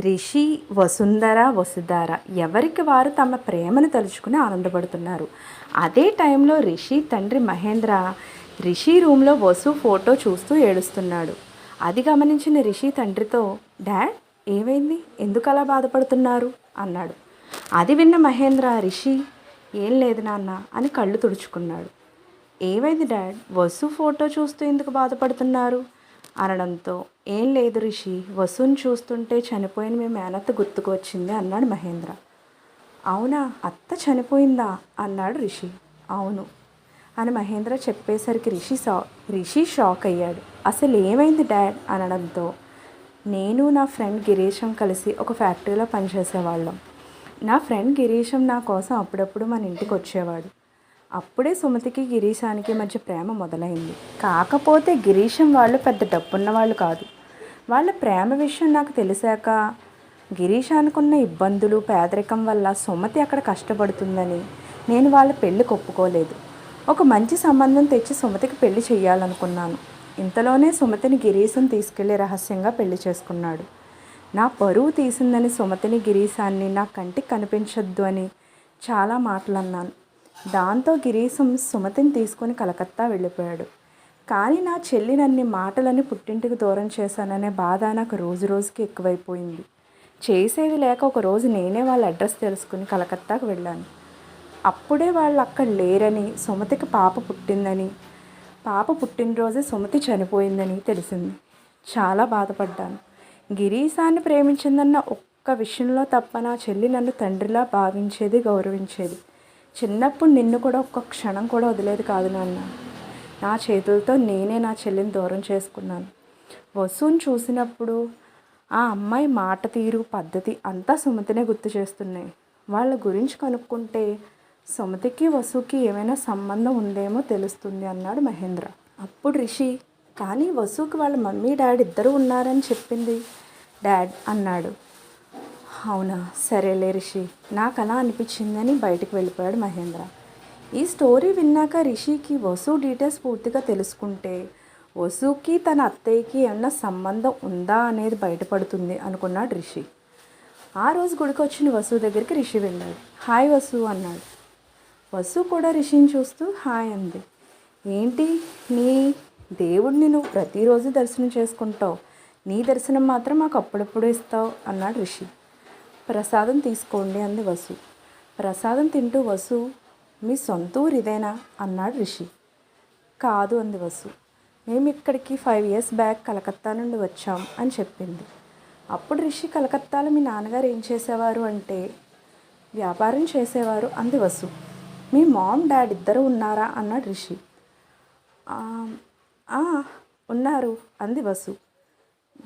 రిషి వసుంధర వసుధార ఎవరికి వారు తమ ప్రేమను తలుచుకుని ఆనందపడుతున్నారు. అదే టైంలో రిషి తండ్రి మహేంద్ర రిషి రూమ్లో వసు ఫోటో చూస్తూ ఏడుస్తున్నాడు. అది గమనించిన రిషి తండ్రితో డాడ్ ఏమైంది? ఎందుకు అలా బాధపడుతున్నారు? అన్నాడు. అది విన్న మహేంద్ర రిషి ఏం లేదు నాన్న అని కళ్ళు తుడుచుకున్నాడు. ఏమైంది డాడ్? వసు ఫోటో చూస్తూ ఎందుకు బాధపడుతున్నారు? అనడంతో ఏం లేదు రిషి వసుని చూస్తుంటే చనిపోయిన మీ మేనత్త గుర్తుకు వచ్చింది అన్నాడు మహేంద్ర. అవునా అత్త చనిపోయిందా? అన్నాడు రిషి. అవును అని మహేంద్ర చెప్పేసరికి రిషి షా రిషి షాక్ అయ్యాడు. అసలు ఏమైంది డాడ్? అనడంతో నేను నా ఫ్రెండ్ గిరీశం కలిసి ఒక ఫ్యాక్టరీలో పనిచేసేవాళ్ళం. నా ఫ్రెండ్ గిరీశం నా కోసం అప్పుడప్పుడు మన ఇంటికి వచ్చేవాడు. అప్పుడే సుమతికి గిరీశానికి మధ్య ప్రేమ మొదలైంది. కాకపోతే గిరీశం వాళ్ళు పెద్ద డబ్బున్న వాళ్ళు కాదు. వాళ్ళ ప్రేమ విషయం నాకు తెలిసాక గిరీశానికి ఉన్న ఇబ్బందులు పేదరికం వల్ల సుమతి అక్కడ కష్టపడుతుందని నేను వాళ్ళ పెళ్ళి ఒప్పుకోలేదు. ఒక మంచి సంబంధం తెచ్చి సుమతికి పెళ్ళి చేయాలనుకున్నాను ఇంతలోనే సుమతిని గిరీశం తీసుకెళ్ళి రహస్యంగా పెళ్ళి చేసుకున్నాడు. నా పరువు తీసిందని సుమతిని గిరీశాన్ని నా కంటికి కనిపించొద్దు అని చాలా మాటలు అన్నాను దాంతో గిరీశం సుమతిని తీసుకొని కలకత్తా వెళ్ళిపోయాడు. కానీ నా చెల్లినన్ని మాటలని పుట్టింటికి దూరం చేశాననే బాధ నాకు రోజు రోజుకి ఎక్కువైపోయింది. చేసేది లేక ఒక రోజు నేనే వాళ్ళ అడ్రస్ తెలుసుకుని కలకత్తాకు వెళ్ళాను. అప్పుడే వాళ్ళు అక్కడ లేరని సుమతికి పాప పుట్టిందని పాప పుట్టినరోజే సుమతి చనిపోయిందని తెలిసింది. చాలా బాధపడ్డాను. గిరీశాన్ని ప్రేమించిందన్న ఒక్క విషయంలో తప్ప నా చెల్లి నన్ను తండ్రిలా భావించేది గౌరవించేది. చిన్నప్పుడు నిన్ను కూడా ఒక్క క్షణం కూడా వదిలేదు కాదు నాన్న. నా చేతులతో నేనే నా చెల్లిని దూరం చేసుకున్నాను. వసుని చూసినప్పుడు ఆ అమ్మాయి మాట తీరు పద్ధతి అంతా సుమతినే గుర్తు చేస్తున్నాయి. వాళ్ళ గురించి కనుక్కుంటే సుమతికి వసుకి ఏమైనా సంబంధం ఉందేమో తెలుస్తుంది అన్నాడు మహేంద్ర. అప్పుడు రిషి కానీ వసుకి వాళ్ళ మమ్మీ డాడీ ఇద్దరు ఉన్నారని చెప్పింది డాడ్ అన్నాడు. అవునా? సరేలే రిషి. నాకు అలా అనిపించిందని బయటకు వెళ్ళిపోయాడు మహేంద్ర. ఈ స్టోరీ విన్నాక రిషికి వసు డీటెయిల్స్ పూర్తిగా తెలుసుకుంటే వసుకి తన అత్తయ్యకి ఏమన్నా సంబంధం ఉందా అనేది బయటపడుతుంది అనుకున్నాడు రిషి. ఆ రోజు గుడికి వచ్చిన వసు దగ్గరికి రిషి వెళ్ళాడు. హాయ్ వసు అన్నాడు. వసు కూడా రిషిని చూస్తూ హాయ్ అంది. ఏంటి? నీ దేవుడిని నువ్వు ప్రతిరోజు దర్శనం చేసుకుంటావు? నీ దర్శనం మాత్రం మాకు అప్పుడప్పుడు ఇస్తావు? అన్నాడు రిషి. ప్రసాదం తీసుకోండి అంది వసు. ప్రసాదం తింటూ వసు మీ సొంత ఊరు ఇదేనా అన్నాడు రిషి. కాదు అంది వసు. మేము ఇక్కడికి ఫైవ్ ఇయర్స్ బ్యాక్ కలకత్తా నుండి వచ్చాం అని చెప్పింది. అప్పుడు రిషి కలకత్తాలో మీ నాన్నగారు ఏం చేసేవారు అంటే వ్యాపారం చేసేవారు అంది వసు. మీ మామ్ డాడ్ ఇద్దరు ఉన్నారా? అన్నాడు రిషి. ఆ, ఉన్నారు అంది వసు.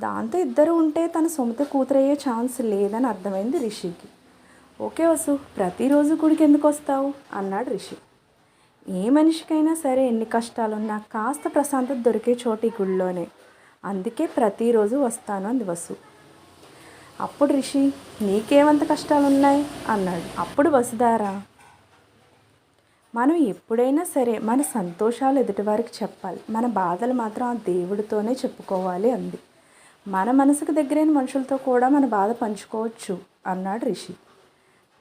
దాంతో ఇద్దరు ఉంటే తన సొంత కూతురయ్యే ఛాన్స్ లేదని అర్థమైంది రిషికి. ఓకే వసు ప్రతిరోజు గుడికి ఎందుకు వస్తావు? అన్నాడు రిషి. ఏ మనిషికైనా సరే ఎన్ని కష్టాలున్నా కాస్త ప్రశాంతత దొరికే చోటు ఈ గుడిలోనే. అందుకే ప్రతిరోజు వస్తాను అంది వసు. అప్పుడు రిషి నీకేమంత కష్టాలున్నాయి? అన్నాడు. అప్పుడు వసుదారా మనం ఎప్పుడైనా సరే మన సంతోషాలు ఎదుటివారికి చెప్పాలి. మన బాధలు మాత్రం ఆ దేవుడితోనే చెప్పుకోవాలి అంది. మన మనసుకు దగ్గరైన మనుషులతో కూడా మన బాధ పంచుకోవచ్చు అన్నాడు రిషి.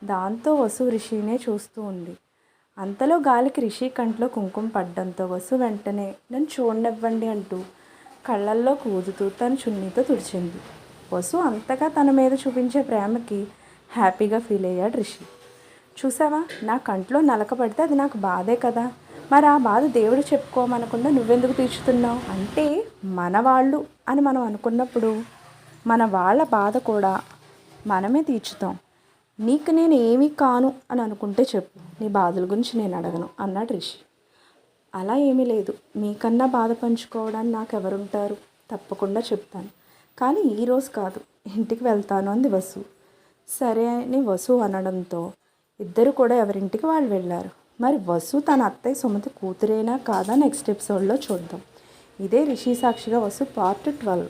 దాంతో వసు రిషినే చూస్తూ ఉంది. అంతలో గాలికి రిషి కంట్లో కుంకుమ పడ్డంతో వసు వెంటనే నన్ను చూడనివ్వండి అంటూ కళ్ళల్లో కూదుతూ తన చున్నీతో తుడిచింది. వసు అంతగా తన మీద చూపించే ప్రేమకి హ్యాపీగా ఫీల్ అయ్యాడు రిషి. చూసావా నా కంట్లో నలక పడితే అది నాకు బాధే కదా. మరి ఆ బాధ దేవుడు చెప్పుకోమనకుండా నువ్వెందుకు తీర్చుతున్నావు? అంటే మన వాళ్ళు అని మనం అనుకున్నప్పుడు మన వాళ్ళ బాధ కూడా మనమే తీర్చుతాం. నీకు నేను ఏమీ కాను అని అనుకుంటే చెప్పు. నీ బాధల గురించి నేను అడగను అన్నాడు రిషి. అలా ఏమీ లేదు. మీకన్నా బాధ పంచుకోవడానికి నాకు ఎవరుంటారు? తప్పకుండా చెప్తాను. కానీ ఈరోజు కాదు. ఇంటికి వెళ్తాను అంది వసు. సరే అని వసు అనడంతో ఇద్దరు కూడా ఎవరింటికి వాళ్ళు వెళ్ళారు. మరి వసు తన అత్తయ్య సుమతి కూతురేనా కాదా? నెక్స్ట్ ఎపిసోడ్లో చూద్దాం. ఇదే రిషి సాక్షిగా వస్తు పార్ట్ ట్వెల్వ్.